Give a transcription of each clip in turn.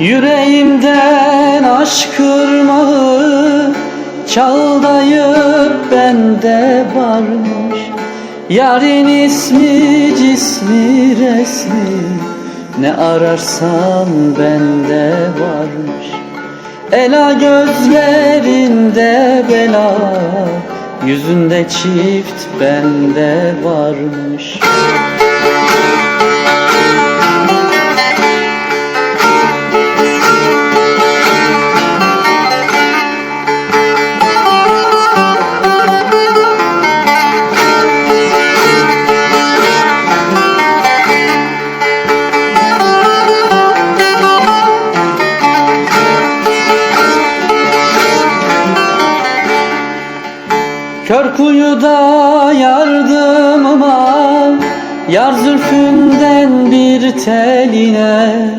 Yüreğimden aşk ırmağı Çaldayıp bende varmış. Yarın ismi cismi resmi Ne ararsan bende varmış. Ela gözlerinde bela Yüzünde çift bende varmış Kör kuyuda yardımıma Yar zülfünden bir teline.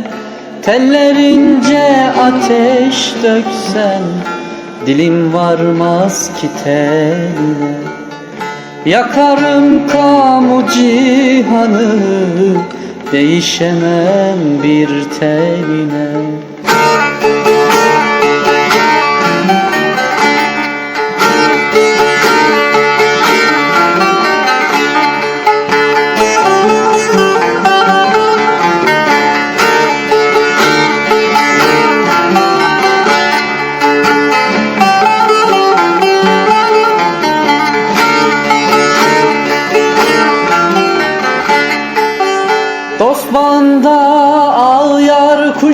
Tellerince ateş döksen Dilim varmaz ki teline. Yakarım kamu cihanı Değişemem bir teline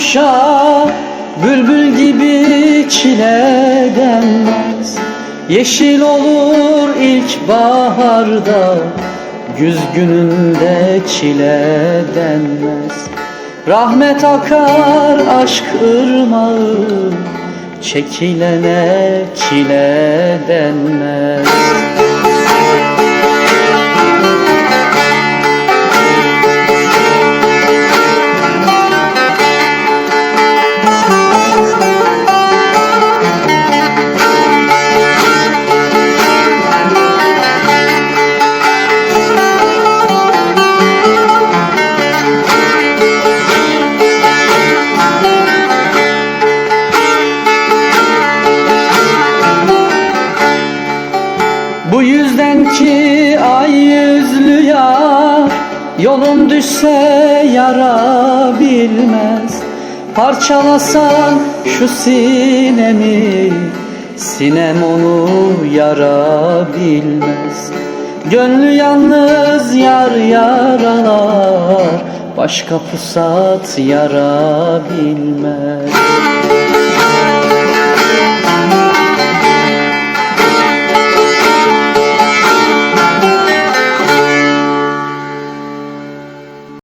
kuşa Bülbül gibi çile denmez Yeşil olur ilk baharda Güz gününde çile denmez Rahmet akar aşk ırmağı Çekilene çile denmez Yolun düşse yara bilmez. Parçalasan şu sinemi Sinem onu yara bilmez. Gönlü yalnız yar yaralar Başka pusat yara bilmez